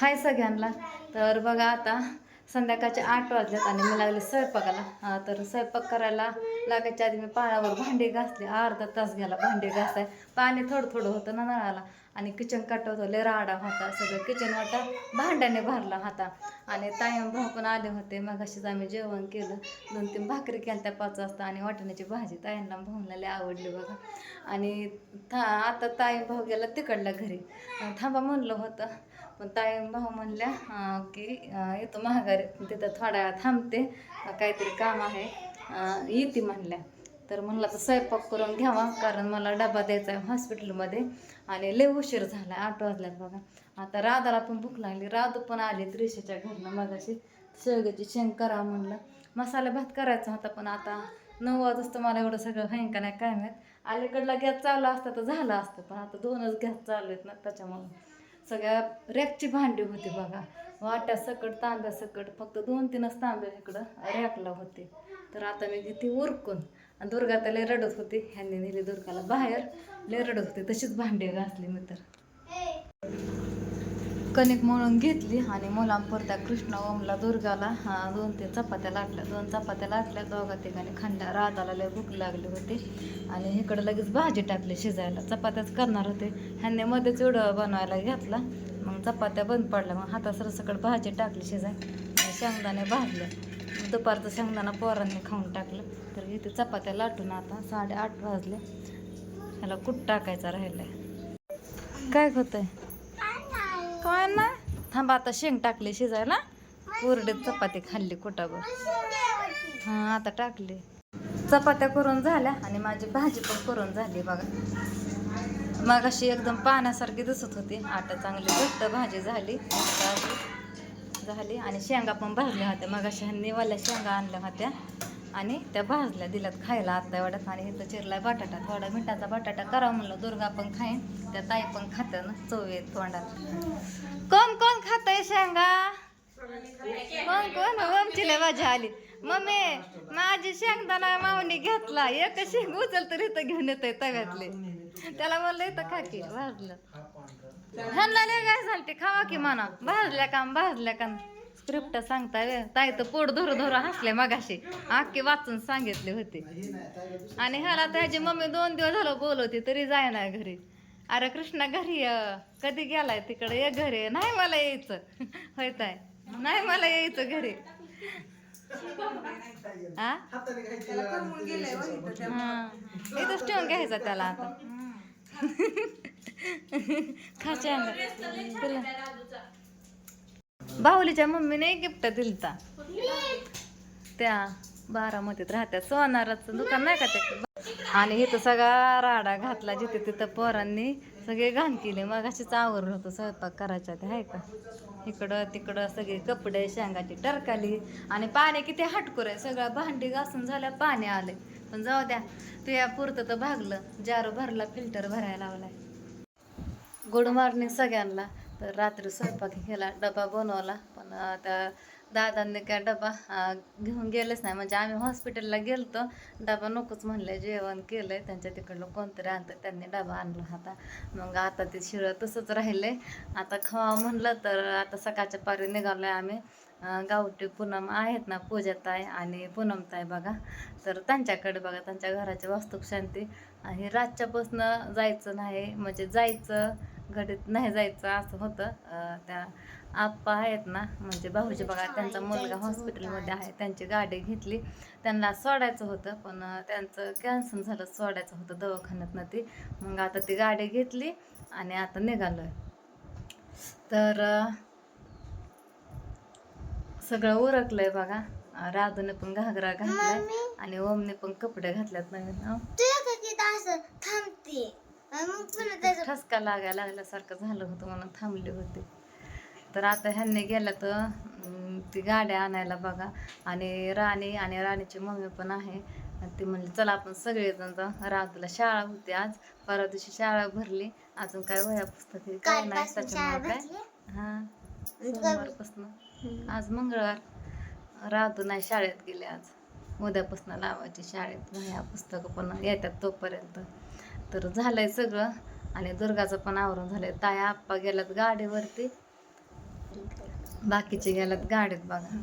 हाय सगळ्यांना. तर बघा आता संध्याकाळचे आठ वाजल्यात आणि मी लागले स्वयंपाकाला. तर स्वयंपाक करायला लागायच्या आधी मी पाण्यावर भांडे घासले. अर्धा तास गेला भांडे घासाय. पाणी थोडं थोडं होतं ना नळाला. आणि किचन काट होतं. लय राडा होता. सगळं किचन वाटा भांड्याने भरला होता. आणि तायम भाऊ पण आले होते. मग अशीच आम्ही जेवण केलं. दोन तीन भाकरी केल्या त्या पाच वाजता आणि वाटण्याची भाजी ताईंना भाऊला लय आवडली बघा. आणि था आता ताई भाऊ गेला तिकडला घरी. थांबा म्हणलं होतं. पण ताई भाऊ म्हणल्या की येतो महागारी तिथं थोडा वेळ थांबते. काहीतरी काम आहे. येते म्हणल्या. तर म्हणलं तर स्वयंपाक करून घ्यावा कारण मला डबा द्यायचा आहे हॉस्पिटलमध्ये. आणि लय उशीर झाला आठ वाजल्यात बघा. आता राधाला पण भूक लागली. राधू पण आली त्रिशेच्या घरनं मगाशी. शेवग्याची शेंग करा म्हणलं. मसाला भात करायचा होता पण आता नऊ वाजता मला एवढं सगळं भयंकर नाही काय माहीत. अलीकडला गॅस चालू असता तर झालं असतं पण आता दोनच गॅस चालू आहेत ना त्याच्यामुळं. सगळ्या रॅकची भांडी होती बघा. वाट्या सकट तांब्या सकट फक्त दोन तीनच तांब्या इकडं रॅकला होते. तर आता मी घेते उरकून. आणि दुर्गा त्याला रडत होती. ह्यांनी नेली दुर्गाला बाहेर. लय रडत होते. तशीच भांडी घासली मी तर. कणिक मळून घेतली आणि मुलांपुरत्या कृष्ण ओमला दुर्गाला हा, दोन तीन चपात्या लाटल्या. दोन चपात्या लाटल्या दोघा ठिकाणी खंड्या राधाला लय भूक लागली होती. आणि इकडं लगेच भाजी टाकली शिजायला. चपात्याच करणार होते. ह्यांनी मध्येच उडवा बनवायला घेतला. मग चपात्या बंद पडल्या. मग हातासरसकट भाजी टाकली शिजाय. आणि शेंगदाणे भाजलं. दुपारचं शेंगदाणा पोरांनी खाऊन टाकलं. तर इथे चपात्या लाटून आता साडेआठ वाजले. ह्याला कुठ टाकायचा राहिलाय. काय होतंय? काय ना थांबा आता शेंग टाकली शिजायला. कोरडीत चपाती खाल्ली कुटावर. हां आता टाकली. चपात्या करून झाल्या आणि माझी भाजी पण करून झाली बघा. मग अशी एकदम पाण्यासारखी दिसत होती. आता चांगली घट्ट भाजी झाली. झाली आणि शेंगा पण भाजल्या होत्या. मग अशा निवाल्या शेंगा आणल्या होत्या. आणि त्या भाजल्या दिल्यात खायला. आता एवढ्यात आणि इथं चिरलाय बटाटा. थोडा मिठाचा बटाटा करा म्हणलं. दुर्गा पण खाईन त्या ताई पण खात्या ना. चव येत तोंडात. कोण कोण खातंय शेंगा? कोण कोण? आमची लय मजा आली. मम्मी माझी शेंगदाणा मावणी घेतला. एक शेंग उचल तर इथं घेऊन येतोय तव्यातले. त्याला म्हणलं इथं खा की. भाजलं. ह्यांना लय काय झालं ते खावा की म्हणा. भाजल्या का भाजल्या का? स्क्रिप्ट सांगता ताई तर पोट धरू धरू हसले मगाशी. आखी वाचून सांगितले होते. आणि ह्याला त्याची मम्मी दोन दिवस झालं बोलवते तरी जाय ना घरी. अरे कृष्णा घरी. कधी गेलाय तिकडे? ये घरी. नाही मला यायचं. होय ताय नाही मला यायचं घरी. हा. इथंच ठेवून घ्यायचा त्याला आता. खाच्या तुला. बाहुलीच्या मम्मीने गिफ्ट दिलता. त्या बारामतीत राहत्या. सोनाराचं दुकान नाही का ते? आणि इथं सगळा राडा घातला जिथे तिथं पोरांनी सगळे घाण केले. मग अशीच आवरलं होतं स्वयंपाक करायच्या ते आहे का? इकडं तिकडं सगळे कपडे शेंगाची टरकाली आणि पाणी किती हटकुर आहे सगळं भांडी घासून झाल्या पाणी आले. पण जाऊ द्या तुया पुरतं तर भागलं. जारो भरला फिल्टर भरायला लावलाय. गुड मॉर्निंग सगळ्यांना. तर रात्री स्वयंपाक केला डबा बनवला. पण आता त्या दादांनी काय डबा घेऊन गेलेच नाही. म्हणजे आम्ही हॉस्पिटलला गेलतो. डबा नकोच म्हणले जेवण केलंय. त्यांच्या तिकडलं कोणतरी आणतं त्यांनी डबा आणला होता. मग आता ते शिळं तसंच राहिले आता खावा म्हणलं तर आता सकाळच्या पारी निघालोय आम्ही. गावठी पूनम आहेत ना पूजाताई आणि पूनमताई बघा. तर त्यांच्याकडे बघा त्यांच्या घराची वास्तुशांती. आणि रातच्यापासनं जायचं नाही. म्हणजे जायचं घडीत नाही जायचं असं होतं. त्या आप्पा आहेत ना म्हणजे भाऊजी बघा त्यांचा मुलगा हॉस्पिटलमध्ये आहे त्यांची गाडी घेतली. त्यांना सोडायचं होतं पण त्यांचं कॅन्सल झालं सोडायचं होतं दवाखान्यातनं ती. मग आता ती गाडी घेतली आणि आता निघालो आहे तर सगळं उरकलंय बघा. अं, राधूने पण घागरा घातलाय आणि ओमने पण कपडे घातल्यात नवीन थांबते. ठसका लागायला लागल्यासारखं झालं होतं म्हणून थांबले होते. तर आता ह्यांनी गेलं तर ती गाड्या आणायला बघा. आणि राणी आणि राणीची मम्मी पण आहे. ती म्हणली चला आपण सगळेजण जाऊ रातूला शाळा होती आज. परवा दिवशी शाळा भरली. अजून काय वह्या पुस्तके काय नाही त्याच्यामुळे काय? हा सोमवारपासून. आज मंगळवार. राहतो नाही शाळेत गेले आज. उद्यापासून लावायची शाळेत. वह्या पुस्तकं पण येतात तोपर्यंत. तर झालं आहे सगळं. आणि दुर्गाचं पण आवरून झालंय. ताया आप्पा गेल्यात गाडीवरती. बाकीचे गेल्यात गाडीत बघा.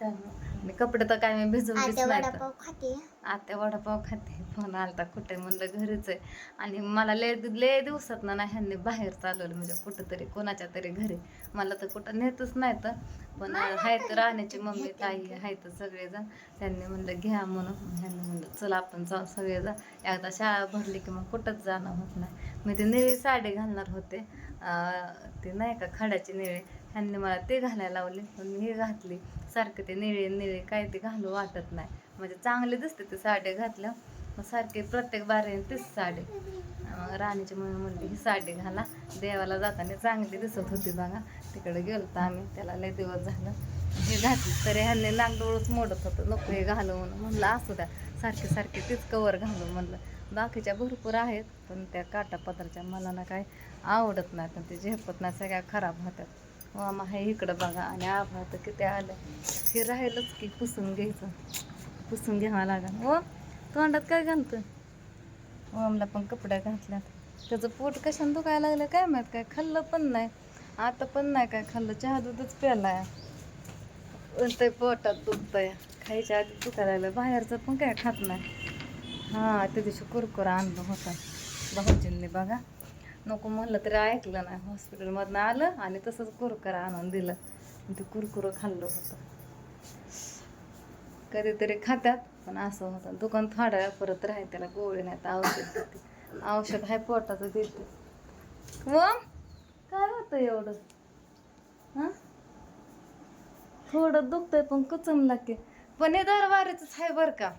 काय आणि कपडे तर काय मी आता नाही वडापाव खाते. आत्या वडापाव खाते. फोन आलता कुठे म्हणलं घरीच आहे. आणि मला लय लय दिवसात ना ह्यांनी बाहेर चालवलं म्हणजे कुठंतरी कोणाच्या तरी घरी. मला तर कुठं नेतच नाही तर पण आहेत राहण्याची मम्मी ताई आहेत सगळेजण. त्यांनी म्हणलं घ्या म्हणून. ह्यांनी म्हणलं चला आपण जाऊ सगळेजण. एकदा शाळा भरली की मग कुठंच जाणं होत नाही. मी ते निळी साडी घालणार होते. ते नाही का खड्याची निळी. ह्यांनी मला ते घालायला लावले. पण मी हे घातली. सारखं ते निळे निळे काय ते घालू वाटत नाही. म्हणजे चांगले दिसते ते साडी घातल्या मग सारखे प्रत्येक बारे तीच साडी. मग राणीची म्हणली ही साडी घाला. देवाला जाताना चांगली दिसत होती बघा. तिकडे गेलो तर आम्ही. त्याला लय दिवस झालं. हे घातली. तरी ह्यांनी नागडोळच मोडत होतं. नको हे घालू म्हणून म्हणलं असू द्या. सारखे सारखे तीच कवर घालू म्हणलं. बाकीच्या भरपूर आहेत. पण त्या काटापत्राच्या मला ना काय आवडत नाही. पण ते झेपत नाही. सगळ्या खराब होतात हो, मामा हे इकडं बघा. आणि आभा तर किती आलं हे राहिलंच की पुसून घ्यायचं. पुसून घ्यावं लागेल. ओ तोंडात काय घालतं ओमला हो, पण कपड्या घातल्यात. त्याचं पोट कशाने दुखायला लागलं काय माहीत? काय खाल्लं पण नाही. आता पण नाही काय खाल्लं. चहा दूधच प्यालाय. ते पोटात दुखतंय. खायच्या आधी दुखायला लागलं. बाहेरचं पण काय खात नाही. हां त्या दिवशी कुरकुरा आणलं होता. भाऊजींनी बघा. नको म्हणलं तरी ऐकलं नाही. हॉस्पिटलमधनं आलं आणि तसंच कुरकर आणून दिलं. ते कुरकुरं खाल्लं होतं. कधीतरी खात्यात पण असं होतं. दुकान थोड्या वेळ परत राहाय त्याला गोळी नाही तर औषध देते. औषध आहे पोटाचं देते. व काय होतं एवढं? हां? थोडं दुखतंय पण कुचमला की. पण हे दरबारीचंच आहे बरं का.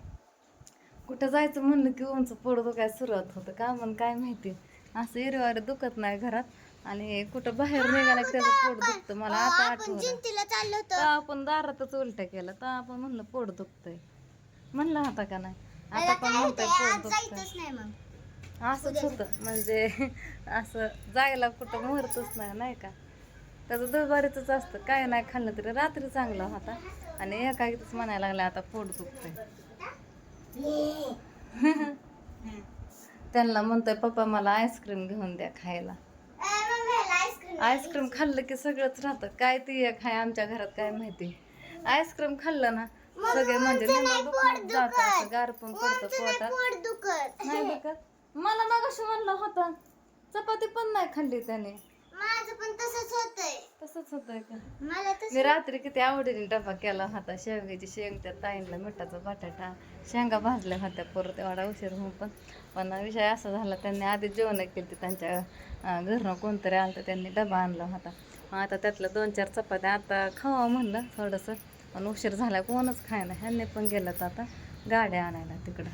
कुठं जायचं म्हणलं की उंच पोट दुखायला सुरुवात होतं. का म्हणून काय माहिती. असं एरवारे दुखत नाही घरात. आणि कुठं बाहेर निघाला की त्याचं पोट दुखतं. मला आता आठवलं. तर आपण दारातच उलट्या केला. तर आपण म्हणलं पोट दुखतंय. म्हणलं होता का नाही? आता पण म्हणतोय पोट दुखतंय. असंच होतं. म्हणजे असं जायला कुठं मुहूर्तच नाही नाही का? त्याचं दरबारीच असतं. काय नाही खाल्लं तरी रात्री चांगला होता. आणि एकाकीच म्हणायला लागला आता पोट दुखतंय. त्यांना म्हणतोय पप्पा मला आईस्क्रीम घेऊन द्या खायला. आईस्क्रीम खाल्लं की सगळंच राहतं. काय ती आहे आमच्या घरात काय माहिती? आईस्क्रीम खाल्लं ना सगळे म्हणजे जातं असं गार पण पडतं पोटात. नाही दुखत? मला मगाशी म्हणलं होतं चपाती पण नाही खाल्ली त्याने. माझं पण तसंच होतंय. तसंच होतंय का? मला तसं मी रात्री किती आवडीने डबा केला होता. शेवग्याची शेंग त्या ताईंला मिठाचा बटाटा शेंगा भाजल्या होत्या परत एवढा उशीर होऊन पण. पण विषय असा झाला त्यांनी आधी जेवण केली त्यांच्या घरनं कोणतरी आलं तर त्यांनी डबा आणला होता. मग आता त्यातल्या दोन चार चपात्या आता खावा म्हणलं थोडंसं. पण उशीर झाला कोणच खायला ह्यांनी पण गेलं तर आता गाड्या आणायला तिकडं.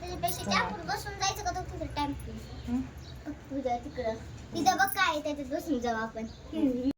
त्याच्यापेक्षा बसून जायचं का तो तिकडे टाइम? तुझ्या तिकडं. तिथं बघ काय आहे, त्याच्यात बसून जाऊ आपण.